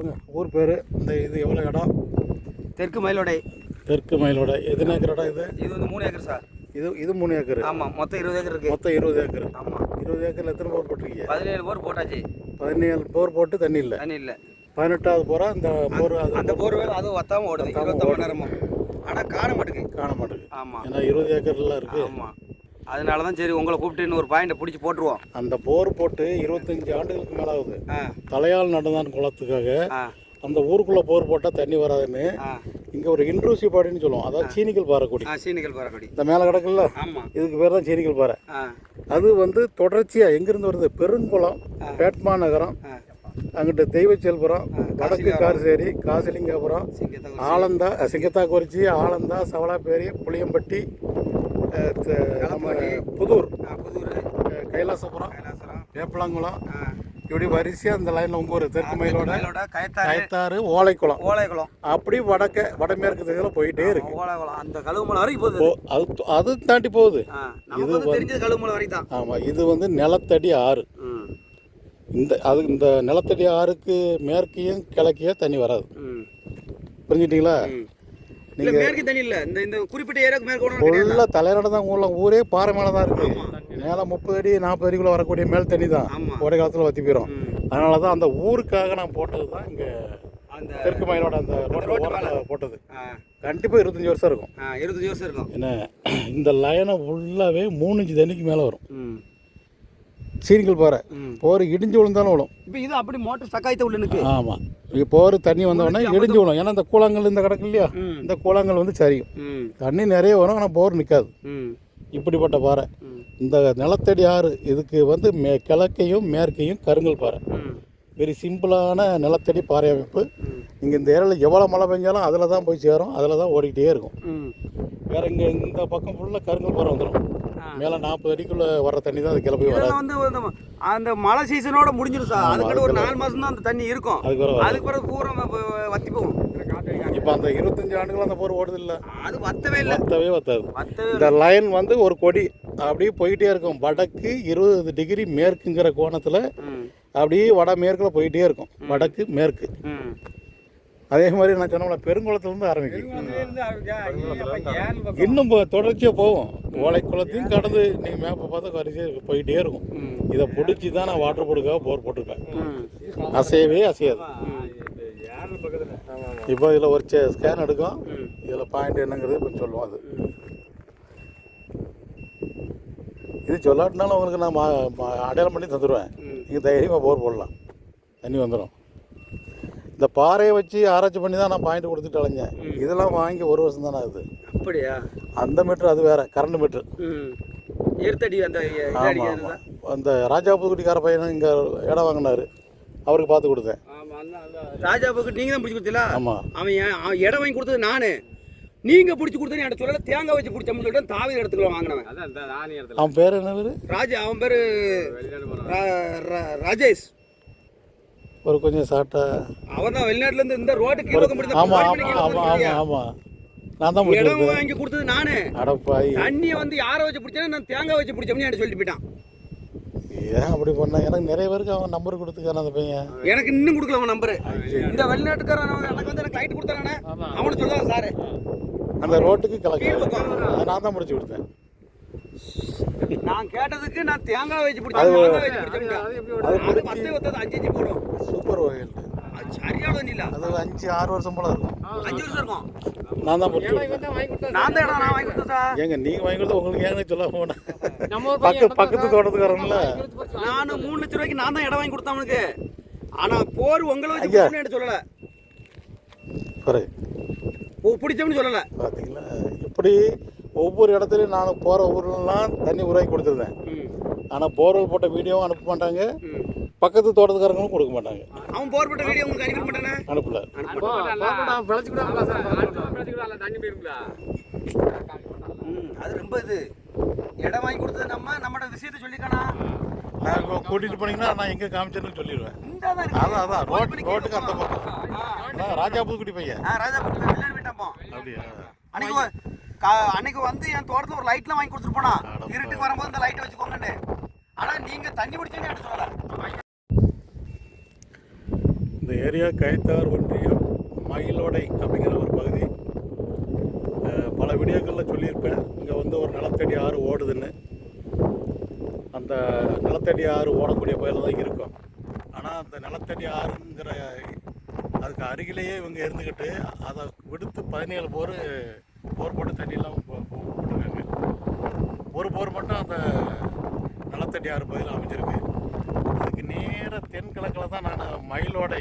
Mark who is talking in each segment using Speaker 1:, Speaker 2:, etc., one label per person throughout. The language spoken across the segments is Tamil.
Speaker 1: சொல்லுங்க ஊர் பேர் இந்த இது எவ்வளோ இடம்?
Speaker 2: தெற்கு மயிலோடை.
Speaker 1: தெற்கு மயிலோட. எத்தனை ஏக்கர் இடம் இது?
Speaker 2: இது வந்து மூணு ஏக்கர் சார்.
Speaker 1: இது இது மூணு ஏக்கர்.
Speaker 2: ஆமாம் மொத்தம் இருபது ஏக்கர் இருக்கு.
Speaker 1: மொத்தம் இருபது ஏக்கர்.
Speaker 2: ஆமாம்
Speaker 1: இருபது ஏக்கரில் எத்தனை போர் போட்டிருக்கீங்க?
Speaker 2: பதினேழு போர் போட்டாச்சு.
Speaker 1: பதினேழு போர் போட்டு தண்ணி இல்லை.
Speaker 2: தண்ணி இல்லை.
Speaker 1: பதினெட்டாவது போரா? இந்த போர்
Speaker 2: அந்த போர் வேலை அதுவும் வத்தாம ஓடுது. இருபத்தொம்பது மணி நேரமும். ஆனால் காண மாட்டேங்குது
Speaker 1: காண மாட்டேங்குது
Speaker 2: ஆமாம்
Speaker 1: ஏன்னா இருபது ஏக்கர்லாம் இருக்குது
Speaker 2: ஆமாம் அதனால தான் சரி உங்களை கூப்பிட்டு இன்னொரு பாயிண்ட்டை பிடிச்சி போட்டுருவோம்.
Speaker 1: அந்த போர் போட்டு இருபத்தஞ்சி ஆண்டுகளுக்கு மேலே ஆகுது தலையால் நடந்தான் குளத்துக்காக. அந்த ஊருக்குள்ளே போர் போட்டால் தண்ணி வராதுன்னு இங்கே ஒரு இன்ட்ரூசிவ் பாறைன்னு சொல்லுவோம். அதாவது சீனிக்கல் பாறை கொடி
Speaker 2: ஆ சீனிக்கல் பாறைக்கொடி
Speaker 1: இந்த மேலே கிடக்குல்ல? இதுக்கு பேர் தான் சீனிக்கல் பாறை. அது வந்து தொடர்ச்சியாக எங்கேருந்து வருது? பெருங்குளம் பேட்மா நகரம் அங்கிட்டு தெய்வச்செல்புரம் வடக்கு காரசேரி காசிலிங்கபுரம்
Speaker 2: சிங்கத்தை
Speaker 1: ஆலந்தா அஹ், சிங்கத்தாக்குறிச்சி ஆலந்தா சவலாப்பேரி புளியம்பட்டி நம்ம புதூர்.
Speaker 2: புதூர்.
Speaker 1: கைலாசபுரம்.
Speaker 2: கைலாசரம்
Speaker 1: வேப்பலாங்குளம் இப்படி வரிசையாக அந்த லைனில் உங்கள் ஊர் தெற்கு மயிலோட
Speaker 2: கயத்தாறு
Speaker 1: ஓலைக்குளம்.
Speaker 2: ஓலைக்குளம்.
Speaker 1: அப்படி வடக்க வடமேற்கு திசையில் போயிட்டே இருக்கு.
Speaker 2: ஓலைக்குளம். அந்த கழுவுமலை வரைக்கும் போகுது
Speaker 1: அது அது தாண்டி போகுது.
Speaker 2: வந்து தெரிஞ்சது கழுவுமலை வரைக்கும் தான்
Speaker 1: ஆமாம் இது வந்து நிலத்தடி ஆறு. இந்த அது இந்த நிலத்தடி ஆறுக்கு மேற்கையும் கிழக்கையும் தண்ணி வராது. புரிஞ்சுட்டீங்களா
Speaker 2: இல்ல மேற்கு தண்ணி இல்ல. இந்த இந்த குறிப்பிட்ட ஏரியாவுக்கு மேற்கு
Speaker 1: தலைநட தான் ஊர்ல ஊரே பாறை மேலே தான் இருக்கு. மேலே முப்பது அடி நாற்பது அடிக்குள்ளே வரக்கூடிய மேல் தண்ணி தான் கோடை காலத்தில் வத்தி போயிடும். அதனால தான் அந்த ஊருக்காக நான் போட்டது தான் இங்கே
Speaker 2: அந்த
Speaker 1: தெற்கு மயிலோட அந்த ரோட்டு போட்டது. கண்டிப்பாக இருபத்தஞ்சி வருஷம் இருக்கும்.
Speaker 2: இருபத்தஞ்சு வருஷம் இருக்கும்.
Speaker 1: என்ன இந்த லைனை ஃபுல்லாகவே மூணு இன்ச்சு தண்ணிக்கு மேலே வரும். பாறை.
Speaker 2: ம்.
Speaker 1: போர் இடிஞ்சு விழுந்தாலும் விழும்.
Speaker 2: இப்போ இது அப்படி மோட்டர் ஸ்டக்காயத்த உள்ள
Speaker 1: ஆமாம் இங்கே போர் தண்ணி வந்த உடனே இடிஞ்சு விழும். ஏன்னா இந்த கூழாங்கல் இந்த கிடக்கு இல்லையா? இந்த கூழாங்கல் வந்து சரியும். தண்ணி நிறைய வரும் ஆனால் போர் நிற்காது இப்படிப்பட்ட பாறை. இந்த நிலத்தடி ஆறு இதுக்கு வந்து மே கிழக்கையும் மேற்கையும் கருங்கல் பாறை. வெரி சிம்பிளான நிலத்தடி பாறை அமைப்பு. இங்கே இந்த ஏரியாவில் எவ்வளோ மழை பெஞ்சாலும் அதில் தான் போய் சேரும். அதில் தான் ஓடிக்கிட்டே இருக்கும். வேற இங்கே இந்த பக்கம் ஃபுல்லாக கருங்கல் பாறை வந்துடும். மேலே நாற்பது அடிக்குள்ளே வர்ற தண்ணி தான் அது கிளப்பி
Speaker 2: இதெல்லாம் வந்து அந்த- அந்த மழை சீசனோட முடிஞ்சிடும் சார். அதுக்கிட்ட ஒரு நாலு மாசம் தான் அந்த தண்ணி இருக்கும்.
Speaker 1: அதுக்கு வர
Speaker 2: பிறகு பூரா வத்தி போகும்.
Speaker 1: இப்போ அந்த இருபத்தஞ்சு ஆண்டுகள் அந்த போர் ஓடுது இல்லை.
Speaker 2: அது வத்தவே இல்லை.
Speaker 1: வத்தவே வத்தாது. இந்த லைன் வந்து ஒரு கொடி. அப்படியே போயிட்டே இருக்கும். வடக்கு இருபது டிகிரி மேற்குங்கிற கோணத்தில் அப்படியே வட மேற்கில் போயிட்டே இருக்கும். வடக்கு மேற்கு. அதே மாதிரி நான் சொன்னோம்ல பெருங்குளத்துலேருந்து ஆரம்பிக்கும். இன்னும் போ- தொடர்ச்சியா போகும். ஓலை குளத்தையும் கடந்து நீங்கள் மேப்பை பார்த்தா வரிசையாக போயிட்டே இருக்கும். இதை பிடிச்சி தான் நான் வாட்டர் போர்டுக்காக போர் போட்டிருக்கேன் அசையவே அசையாது. இப்போ இதில் ஒரு ஸ்கேன் எடுக்கும். இதில் பாயிண்ட் என்னங்கிறது இப்போ சொல்லுவோம் அது. இது சொல்லாட்டினாலும் உங்களுக்கு நான் அடையாளம் பண்ணி தந்துடுவேன். நீங்கள் தைரியமாக போர் போடலாம். தண்ணி வந்துடும் இந்த பாறையை வச்சு ஆராய்ச்சி பண்ணி தான் நான் பாயிண்ட் கொடுத்துட்டு அலைஞ்சேன். இதெல்லாம் வாங்கி ஒரு வருஷம் தானே ஆகுது.
Speaker 2: அப்படியா?
Speaker 1: அந்த மீட்ரு அது வேற கரண்ட் மீட்ரு
Speaker 2: ம். இருத்தடி அந்த
Speaker 1: ஆமாம் அந்த ராஜா புதுக்குடிக்கார பையனும் இங்கே இடம் வாங்கினாரு. அவருக்கு பார்த்து கொடுத்தேன்.
Speaker 2: ராஜா புக்கு நீங்க தான் பிடிச்சி கொடுத்தீங்களா?
Speaker 1: ஆமாம்
Speaker 2: அவன் இடம் வாங்கி கொடுத்தது நானு. நீங்க பிடிச்சி கொடுத்தது என்கிட்ட சொல்லல தேங்காய் வச்சு பிடிச்சோம்னு சொல்லிட்டு தாவி இடத்துல வாங்கினவன்.
Speaker 1: அவன் பேர் என்ன பேர்
Speaker 2: ராஜா அவன் பேரு ராஜேஷ்.
Speaker 1: ஒரு கொஞ்சம் சாட்டா
Speaker 2: அவன் தான் வெளிநாட்டுல இருந்து இந்த ரோட்டு கீழே முடிந்த
Speaker 1: ஆமாம் ஆமாம் ஆமாம் ஆமாம் ஆமாம் நான் தான்
Speaker 2: இடம் வாங்கி கொடுத்தது நானு.
Speaker 1: அடப்பாய்
Speaker 2: தண்ணியை வந்து யாரை வச்சு பிடிச்சேன்னா நான் தேங்காய் வச்சு பிடிச்சோம்னு என்கிட்ட சொல்லிட்டு போயிட்டான்.
Speaker 1: ஏன் அப்படி பண்ண எனக்கு நிறைய பேருக்கு அவன் நம்பர் கொடுத்துக்கான அந்த பையன்.
Speaker 2: எனக்கு இன்னும் கொடுக்கல அவன் நம்பரு இந்த வெளிநாட்டுக்காரன் எனக்கு வந்து எனக்கு லைட் கொடுத்தானே அவனை சொல்லுவாங்க சாரு.
Speaker 1: அந்த ரோட்டுக்கு. அதை நான் தான் முடிச்சு கொடுத்தேன்.
Speaker 2: நான் கேட்டதுக்கு நான் தேங்காய் வச்சு பிடிச்சேன். மாங்காய் வச்சு பிடிச்சேன். பத்து அஞ்சு அஞ்சு போடும்.
Speaker 1: சூப்பர் வகையில்
Speaker 2: சரியான தண்ணி இல்ல
Speaker 1: அது அஞ்சு ஆறு வருஷம் போல இருக்கும்.
Speaker 2: அஞ்சு வருஷம் இருக்கும்.
Speaker 1: நான் தான்
Speaker 2: நான் தான் இடம் நான் வாங்கி கொடுத்தேன் சார்?
Speaker 1: ஏங்க நீங்கள் வாங்கி கொடுத்தா உங்களுக்கு ஏங்க சொல்ல போனேன் பக்க பக்கத்து தோட்டத்துக்காரன்ல.
Speaker 2: நான் மூணு லட்ச ரூபாய்க்கு நான் தான் இடம் வாங்கி கொடுத்தேன் அவனுக்கு. ஆனா போர் உங்களை வச்சு சொல்லல. பிடிச்சோம்னு சொல்லல.
Speaker 1: பார்த்தீங்களா இப்படி ஒவ்வொரு இடத்துலையும் நான் போகிற ஊர்லலாம் தண்ணி உருவாக்கி கொடுத்துருந்தேன். ஆனால் போர்வெல் போட்ட வீடியோவும் அனுப்ப மாட்டாங்க. பக்கத்து தோட்டத்துக்காரங்களும் கொடுக்க மாட்டாங்க.
Speaker 2: அவன் போர் போட்ட வீடியோ உங்களுக்கு அனுப்பி மாட்டானே?
Speaker 1: அனுப்பல.
Speaker 2: அது ரொம்ப இது. இடம் வாங்கி கொடுத்தது நம்ம நம்மளோட விஷயத்தை சொல்லிக்கானா
Speaker 1: நான் இப்போ கூட்டிகிட்டு போனீங்கன்னா நான் எங்கே காமிச்சேன்னு சொல்லிடுவேன்.
Speaker 2: இந்த தான் இருக்கு.
Speaker 1: அதான் அதான் ரோட் ரோட்டுக்கு அந்த பக்கம்.
Speaker 2: போகும். ஆ,
Speaker 1: அதான் ராஜா புதுக்குடி பையன்.
Speaker 2: போயிட்டான் போ.
Speaker 1: அப்படியா?
Speaker 2: அன்னைக்கு அன்னைக்கு வந்து என் தோட்டத்துல ஒரு லைட்லாம் வாங்கி கொடுத்துட்டு போனா.
Speaker 1: அட
Speaker 2: இருட்டுக்கு வரும்போது இந்த லைட்டை வச்சுக்கோங்கன்னு. ஆனா நீங்க தண்ணி பிடிச்சேன்னு எனக்கு சொல்லல.
Speaker 1: இந்த ஏரியா கைத்தார் ஒன்றியம் மயிலோடை அப்படிங்கிற ஒரு பகுதி. பல வீடியோக்களில் சொல்லியிருப்பேன். இங்கே வந்து ஒரு நிலத்தடி ஆறு ஓடுதுன்னு. அந்த நிலத்தடி ஆறு ஓடக்கூடிய பகுதியில் தான் இருக்கும். ஆனால் அந்த நிலத்தடி ஆறுங்கிற அதுக்கு அருகிலேயே இவங்க இருந்துக்கிட்டு அதை விடுத்து பதினேழு போர் போர் போட்டு தண்ணியெல்லாம் போ- ஒரு போர் மட்டும் அந்த நிலத்தடி ஆறு பகுதியில் அமைஞ்சிருக்கு. அதுக்கு நேர தென்கிழக்கில் தான் நான் மயிலோடை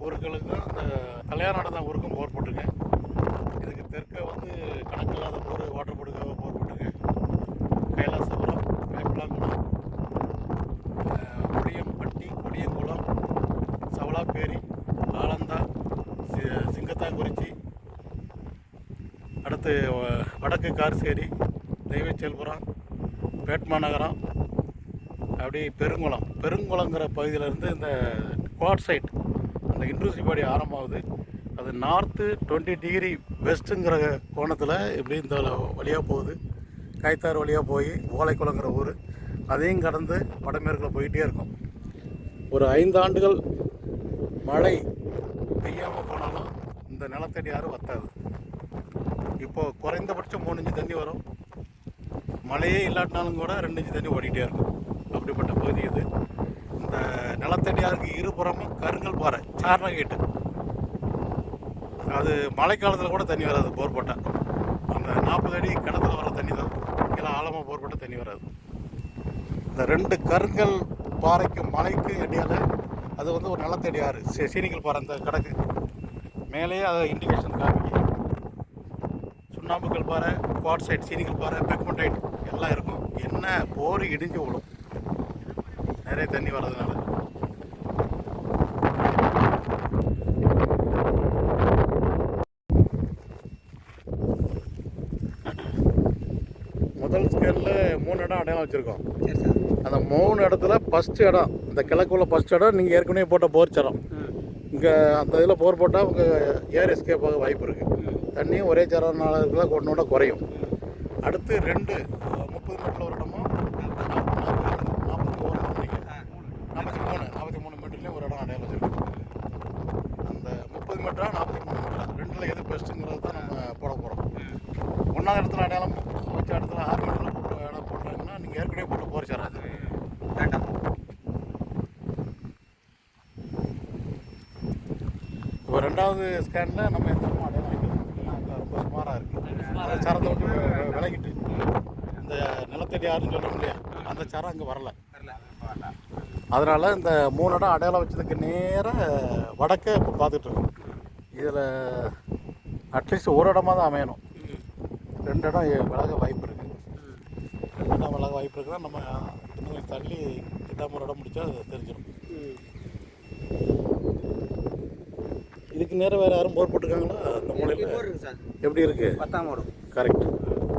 Speaker 1: ஊர்களுக்கும் அந்த கல்யாணம் தான் ஊருக்கும் போர் போட்டிருக்கேன். இதுக்கு தெற்க வந்து கணக்கில்லாத போர் வாட்டர் போர்டுக்காக போர் போட்டிருக்கேன். கைலாசபுரம் வேப்பலாங்குளம் கொடியம்பட்டி கொடியங்குளம் சவலாப்பேரி ஆலந்தா சி- சிங்கத்தாக்குறிச்சி அடுத்து வடக்கு கார்சேரி தெய்வச்செல்புரம் பேட்மா நகரம் அப்படி பெருங்குளம். பெருங்குளங்கிற பகுதியிலேருந்து இந்த குவாட் சைட் அந்த இன்ட்ரூசிவ் பாடி ஆரம்பமாகுது. அது நார்த்து டுவெண்ட்டி டிகிரி வெஸ்ட்டுங்கிற கோணத்தில் இப்படி இந்த வழியாக போகுது. கைத்தார் வழியாக போய் ஓலைக்குளங்கிற ஊர். அதையும் கடந்து வடமேற்கில் போயிட்டே இருக்கும். ஒரு ஐந்து ஆண்டுகள் மழை பெய்யாமல் போனாலும் இந்த நிலத்தடி ஆறு வத்தாது. இப்போ குறைந்தபட்சம் மூணு இன்ச்சு தண்ணி வரும். மழையே இல்லாட்டினாலும் கூட ரெண்டு இன்ச்சு தண்ணி ஓடிக்கிட்டே இருக்கும். அப்படிப்பட்ட பகுதி இது. இந்த நிலத்தடியாருக்கு இருபுறமும் கருங்கல் பாறை சாரண கேட்டு. அது மழைக்காலத்தில் கூட தண்ணி வராது போர் போட்டால் அந்த நாற்பது அடி கிணத்துல வர தண்ணி தான். கீழே ஆழமாக போர் போட்டால் தண்ணி வராது. இந்த ரெண்டு கருங்கல் பாறைக்கும் மலைக்கு இடையால அது வந்து ஒரு நிலத்தடி ஆறு சீனிக்கல் பாறை அந்த கிடக்கு மேலேயே அதை இண்டிகேஷன் காமிக்கு சுண்ணாம்புக்கல் பாறை குவாட் சைட் சீனிக்கல் பாறை பெக்மண்டைட் எல்லாம் இருக்கும். என்ன போர் இடிஞ்சு விடும் நிறைய தண்ணி வர்றதுனால. முதல் ஸ்கேனில் மூணு இடம் அடையாளம் வச்சுருக்கோம்.
Speaker 2: சரி சார்.
Speaker 1: அந்த மூணு இடத்துல ஃபஸ்ட் இடம் இந்த கிழக்குள்ள ஃபஸ்ட் இடம் நீங்கள் ஏற்கனவே போட்ட போர் சரம்
Speaker 2: ம்.
Speaker 1: இங்கே அந்த இதில் போர் போட்டால் உங்கள் ஏர் எஸ்கேப் ஆக வாய்ப்பு இருக்குது தண்ணியும் ஒரே சரனால இருக்கிற கொண்டு கொண்டு குறையும். அடுத்து ரெண்டு முப்பது மீட்டரில் ஒரு இடமும் நாற்பத்தி ஒரு நாற்பத்தி மூணு நாற்பத்தி மூணு மீட்டர்லேயும் ஒரு இடம் அடையாளம் வச்சுருக்கோம். அந்த முப்பது மீட்டரா நாற்பத்தி மூணு மீட்டரா? ரெண்டில் எது பெஸ்ட்டுங்கிறது தான் நம்ம போட போகிறோம் ஒன்றாவது இடத்துல அடையாளம் வச்ச இடத்துல ஆறு மீட்டரில் போட்டு இடம் போட்டாங்கன்னா நீங்கள் ஏற்கனவே போட்டு போகிற போர் சேராது
Speaker 2: வேண்டாம்.
Speaker 1: இப்போ ரெண்டாவது ஸ்கேனில் நம்ம எந்த இடமும் அடையாளம் வைக்கல ஏன்னா அங்கே ரொம்ப சுமாராக இருக்குது அந்த சரத்தை விட்டு விலகிட்டு இந்த நிலத்தடி ஆறுன்னு சொல்கிறோம் இல்லையா? அந்த சரம் அங்கே வரல.
Speaker 2: வரல
Speaker 1: அதனால் இந்த மூணு இடம் அடையாளம் வச்சதுக்கு நேராக வடக்கே இப்போ பார்த்துட்ருக்கோம் இதில் அட்லீஸ்ட் ஒரு இடமா தான் அமையணும். ரெண்டு இடம் விலக வாய்ப்பு இருக்குது ரெண்டு இடம் விலக வாய்ப்பு இருக்குன்னா நம்ம இன்னும் தள்ளி எட்டாம் ஒரு இடம் முடிச்சா தெரிஞ்சிடும் இதுக்கு நேரம் வேறு யாரும் போர் போட்டிருக்காங்களா? அந்த மூலையில். எப்படி இருக்குது
Speaker 2: பத்தாம் ஓடும்.
Speaker 1: கரெக்ட்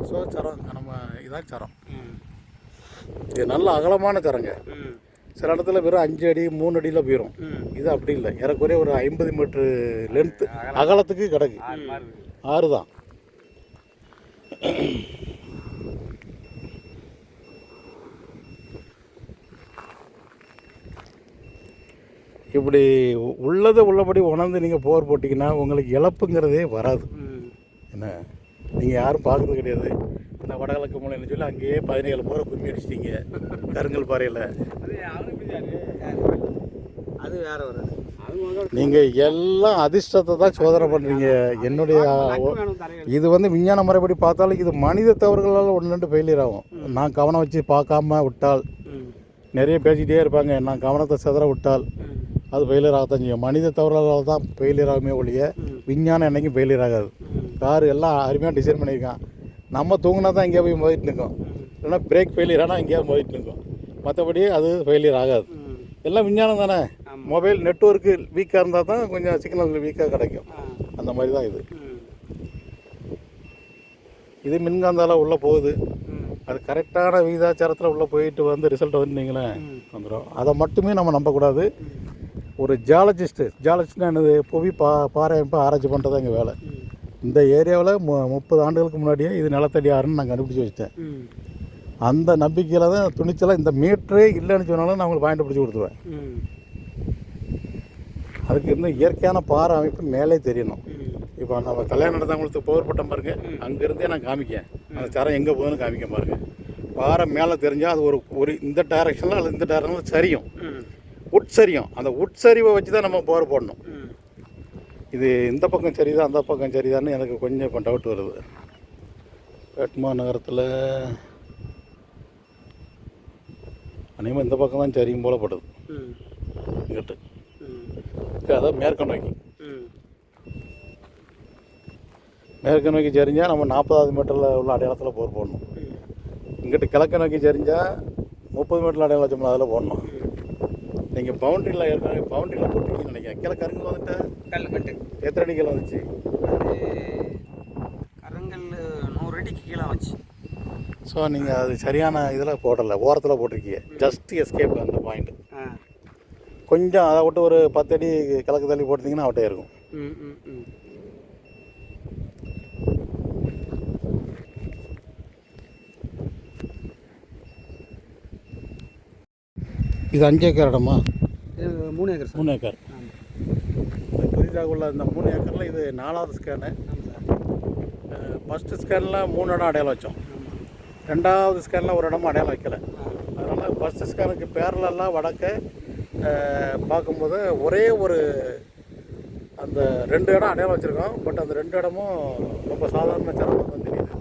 Speaker 1: ஸோ சரம் நம்ம இதான் சரம். இது நல்ல அகலமான சரங்க. சில இடத்துல வெறும் அஞ்சு அடி மூணு அடியில் போயிடும் இது அப்படி இல்லை. ஏறக்குறைய ஒரு ஐம்பது மீட்ரு லென்த்து அகலத்துக்கு கிடக்கு. ஆறு தான் இப்படி உள்ளதை உள்ளபடி உணர்ந்து நீங்கள் போர் போட்டிங்கன்னா உங்களுக்கு இழப்புங்கிறதே வராது. என்ன? நீங்கள் யாரும் பார்க்கறது கிடையாது. இந்த வடகிழக்கு மூலைன்னு சொல்லி அங்கேயே பதினேழு போரை கும்மி அடிச்சிட்டீங்க. கருங்கல் பாறையில்.
Speaker 2: அது வேற ஒரு அது
Speaker 1: நீங்கள் எல்லாம் அதிர்ஷ்டத்தை தான் சோதனை பண்ணுறீங்க என்னுடைய இது வந்து விஞ்ஞான முறைப்படி பார்த்தாலும் இது மனித தவறுகளால் ஒன்று ரெண்டு ஃபெயிலியர் ஆகும். நான் கவனம் வச்சு பார்க்காம விட்டால். நிறைய பேசிக்கிட்டே இருப்பாங்க. நான் கவனத்தை சிதற விட்டால். அது ஃபெயிலியர் ஆகத்தான் செய்யும். மனித தவறுகளால் தான் ஃபெயிலியர் ஆகுமே ஒழிய. விஞ்ஞானம் என்னைக்கும் ஃபெயிலியர் ஆகாது கார் எல்லாம் அருமையாக டிசைன் பண்ணியிருக்கான். நம்ம தூங்கினா தான் எங்கேயா போய் மோதிட்டு நிற்கும். இல்லைன்னா பிரேக் ஃபெயிலியர் ஆனால் எங்கேயா மோதிட்டு நிற்கும். மற்றபடி அது ஃபெயிலியர் ஆகாது எல்லாம் விஞ்ஞானம் தானே. மொபைல் நெட்ஒர்க்கு வீக்காக இருந்தால் தான் கொஞ்சம் சிக்னல் வீக்காக கிடைக்கும். அந்த மாதிரி தான் இது. இது மின்காந்தால உள்ளே போகுது. அது கரெக்டான விகிதாச்சாரத்தில் உள்ளே போயிட்டு வந்து ரிசல்ட் வந்து நீங்களேன்
Speaker 2: ம்.
Speaker 1: வந்துடும் அதை மட்டுமே நம்ம நம்பக்கூடாது. ஒரு ஜாலஜிஸ்ட்டு ஜாலஜிஸ்ட்னா என்னது? புவி பா பாறை அமைப்பு ஆராய்ச்சி பண்ணுறது எங்கள் வேலை. இந்த ஏரியாவில் மு முப்பது ஆண்டுகளுக்கு முன்னாடியே இது நிலத்தடி ஆறுன்னு நான் கண்டுபிடிச்சி வச்சிட்டேன். அந்த நம்பிக்கையில் தான் துணிச்சலாக இந்த மீட்டரே இல்லைன்னு சொன்னாலும் நான் உங்களுக்கு பாயிண்ட் பிடிச்சி கொடுத்துருவேன் அதுக்கு இன்னும் இயற்கையான பாறை அமைப்பு மேலே தெரியணும். இப்போ நம்ம கல்யாணம் நடந்தவங்களுக்கு போர் பட்டம் பாருங்க அங்கேருந்தே நான் காமிக்கேன். அந்த சரம் எங்கே போகுதுன்னு காமிக்க பாருங்க. பாறை மேலே தெரிஞ்சால் அது ஒரு ஒரு இந்த டைரக்ஷனில் அல்லது இந்த டைரக்ஷனில் சரியும். உட்சரியும். அந்த உட்சரிவை வச்சு தான் நம்ம போர் போடணும். இது இந்த பக்கம் சரிதான் அந்த பக்கம் சரிதான்னு எனக்கு கொஞ்சம் இப்போ டவுட் வருது. வேட்மா நகரத்தில் அநேகமாக இந்த பக்கம் தான் சரியும் போல படுது. இங்கிட்டு. அதான் மேற்க நோக்கி. மேற்கு நோக்கி சரிஞ்சால் நம்ம நாற்பதாவது மீட்டரில் உள்ள அடையாளத்தில் போர் போடணும். இங்கிட்டு கிழக்கு நோக்கி சரிஞ்சால் முப்பது மீட்டர் அடையாளம் வச்சோம்னா அதில் போடணும் நீங்கள் பவுண்டரியில் ஏற்கனவே பவுண்டரியில் போட்டிருக்கீங்கன்னு நினைக்கிறேன். கிழக்கு அருகில் வந்துட்டு?
Speaker 2: கல் கட்டு
Speaker 1: எத்தனை அடிகள் வந்துச்சு
Speaker 2: கருங்கல் நூறு அடிக்கு கீழே வச்சு
Speaker 1: ஸோ நீங்கள் அது சரியான இதில் போடலை. ஓரத்தில் போட்டிருக்கீங்க. ஜஸ்ட் எஸ்கேப் அந்த பாயிண்ட் கொஞ்சம் அதை விட்டு ஒரு பத்து அடி கிழக்கு தள்ளி போட்டிங்கன்னா அவட்டே இருக்கும்
Speaker 2: ம் ம் ம்
Speaker 1: இது அஞ்சு ஏக்கர் இடமா?
Speaker 2: இது மூணு ஏக்கர் சார்.
Speaker 1: மூணு ஏக்கர். புதிதாக உள்ள இந்த மூணு ஏக்கரில் இது நாலாவது ஸ்கேனு ஃபஸ்ட்டு ஸ்கேனில் மூணு இடம் அடையாளம் வச்சோம். ரெண்டாவது ஸ்கேனில் ஒரு இடமும் அடையாளம் வைக்கல. அதனால் ஃபஸ்ட்டு ஸ்கேனுக்கு பேரலெல்லாம் வடக்க பார்க்கும்போது ஒரே ஒரு அந்த ரெண்டு இடம் அடையாளம் வச்சுருக்கோம். பட் அந்த ரெண்டு இடமும் ரொம்ப சாதாரண சரமாக தான் தெரியுது.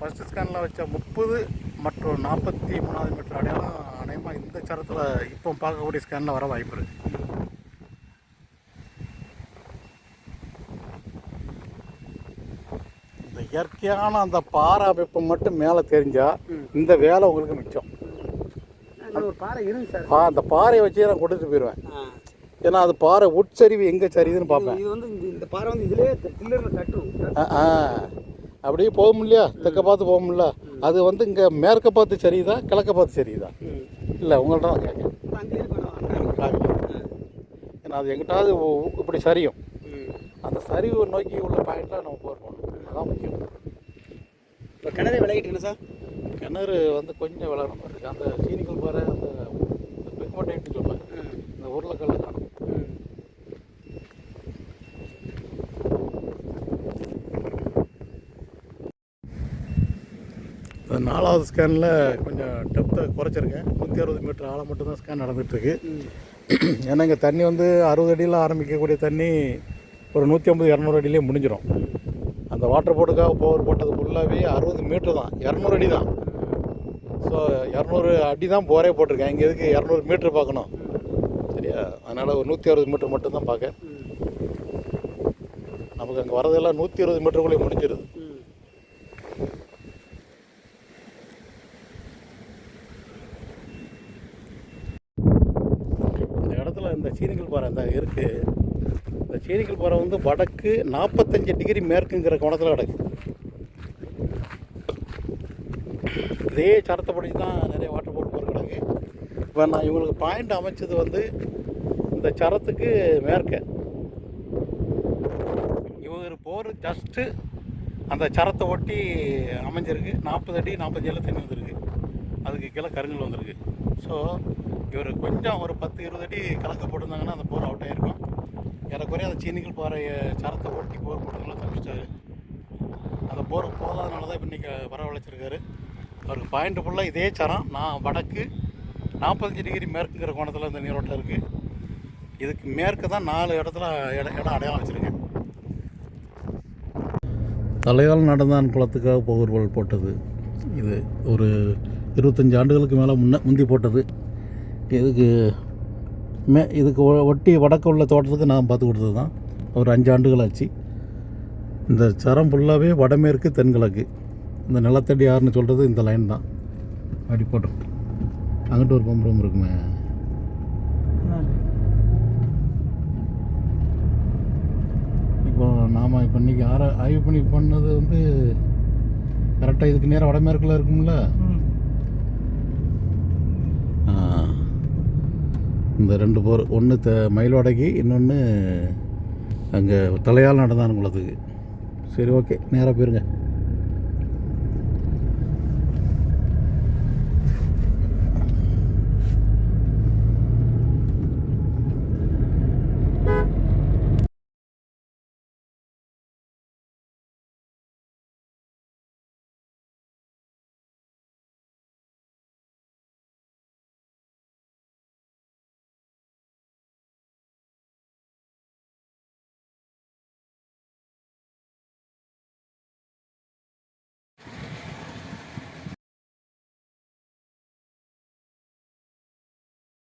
Speaker 1: ஃபஸ்ட்டு ஸ்கேனில் வச்ச முப்பது மற்றும் நாற்பத்தி மூணாவது மீட்டர் அடையாளம் அநேகமாக இந்த சரத்தில் இப்போ பார்க்கக்கூடிய ஸ்கேனில் வர வாய்ப்பு இருக்குது இந்த இயற்கையான அந்த பாறை அமைப்பு மட்டும் மேலே தெரிஞ்சால். இந்த வேலை உங்களுக்கு மிச்சம். பா அந்த பாறையை வச்சே நான் கொடுத்துட்டு போயிடுவேன்
Speaker 2: ஆ.
Speaker 1: ஏன்னா அது பாறை உட்சரிவு எங்கே சரியுதுன்னு பார்ப்பேன்.
Speaker 2: இது வந்து இந்த பாறை வந்து இதுலயே தில்லரில் தட்டும்
Speaker 1: ஆ ஆ. அப்படியே போக முடியல தெற்க பார்த்து போக முடியல அது வந்து இங்கே மேற்க பார்த்து சரியுதா? கிழக்க பார்த்து சரியுதா? இல்லை உங்கள்ட்ட தான் காவிரி ஏன்னா அது எங்கிட்டாவது இப்படி சரியும். அந்த சரிவு நோக்கி உள்ள பாயிண்டில் நம்ம போர் பண்ணணும் அதான் முக்கியம்.
Speaker 2: இப்போ கிணறு விளையிட்டு சார்?
Speaker 1: கிணறு வந்து கொஞ்சம் விளாடணும் இருக்குது அந்த சீனிக்கல் பாறை அந்த பிக்மட்டைன்ட்டு சொல்லுவாங்க. இந்த உருளைக்கல்ல காணும்
Speaker 2: ம்
Speaker 1: இந்த நாலாவது ஸ்கேனில் கொஞ்சம் டெப்த்தை குறைச்சிருக்கேன். நூற்றி அறுபது மீட்டர் ஆழம் மட்டும்தான் ஸ்கேன் நடந்துகிட்ருக்கு ஏன்னா இங்கே தண்ணி வந்து அறுபது அடியில் ஆரம்பிக்கக்கூடிய தண்ணி ஒரு நூற்றி ஐம்பது இரநூறு அடியிலே முடிஞ்சிடும் அந்த வாட்டர் போர்டுக்காக போர் போட்டது ஃபுல்லாகவே அறுபது மீட்ரு தான். இரநூறு அடி தான் ஸோ இரநூறு அடி தான் போரே போட்டிருக்கேன். இங்கே எதுக்கு இரநூறு மீட்ரு பார்க்கணும்? சரியா? அதனால் ஒரு நூற்றி அறுபது மீட்ரு மட்டும்தான் பார்க்க நமக்கு அங்கே வரதெல்லாம் நூற்றி இருபது மீட்டருக்குள்ளே முடிஞ்சிருது
Speaker 2: ம்
Speaker 1: இந்த இடத்துல இந்த சீனிக்கல் பாறை இந்த இருக்குது இந்த சீனிக்கல் பாறை வந்து வடக்கு நாற்பத்தஞ்சு டிகிரி மேற்குங்கிற கோணத்தில் கிடக்கு. இதே சரத்தை படிச்சு தான் நிறைய வாட்டர் போட்டு போகிற கிடக்கு. இப்போ நான் இவங்களுக்கு பாயிண்ட் அமைச்சது வந்து இந்த சரத்துக்கு மேற்க. இவர் போர் ஜஸ்ட்டு அந்த சரத்தை ஒட்டி அமைஞ்சிருக்கு. நாற்பது அடி நாற்பத்தேழு தண்ணி வந்திருக்கு. அதுக்கு கீழே கருங்கல் வந்திருக்கு. ஸோ இவர் கொஞ்சம் ஒரு பத்து இருபது அடி கலக்க போட்டிருந்தாங்கன்னா அந்த போர் அவுட் ஆகிருக்கும் ஏறக்குறைய அந்த சீனிகள் பாறையை சரத்தை ஒட்டி போர் போட்டதுனால தப்பிச்சிட்டாரு. அந்த போர் போகாதனால தான் இப்போ இன்றைக்கி வரவழைச்சிருக்காரு. அவருக்கு பாயிண்ட் ஃபுல்லாக இதே சரம். நான் வடக்கு நாற்பத்தஞ்சு டிகிரி மேற்குங்கிற கோணத்தில் இந்த நீரோட்டம் இருக்குது இதுக்கு மேற்கு தான் நாலு இடத்துல இடம் இடம் அடையாளம் வச்சுருக்கேன். தலையால் நடந்தான் குளத்துக்காக போகர்வல் போட்டது. இது ஒரு இருபத்தஞ்சி ஆண்டுகளுக்கு மேலே முன்ன முந்தி போட்டது. இதுக்கு மே இதுக்கு ஒ- ஒட்டி வடக்கு உள்ள தோட்டத்துக்கு நான் பார்த்து கொடுத்தது தான். ஒரு அஞ்சு ஆண்டுகள் ஆச்சு. இந்த சரம் ஃபுல்லாகவே வடமேற்கு தென்கிழக்கு. இந்த நிலத்தடி யாருன்னு சொல்கிறது இந்த லைன் தான். அப்படி போட்டோம் அங்கிட்டு ஒரு பம்பரம் இருக்குமே. இப்போ நாம் இப்போ இன்றைக்கி ஆர ஆய்வு பண்ணி பண்ணது வந்து கரெக்டாக இதுக்கு நேராக வடமேற்கில் இருக்கும்ல ஆ. இந்த ரெண்டு போர் ஒன்று த மயிலோடைக்கு இன்னொன்று அங்கே தலையால் நடந்தானுங்களத்துக்கு சரி ஓகே. நேராக போயிருங்க.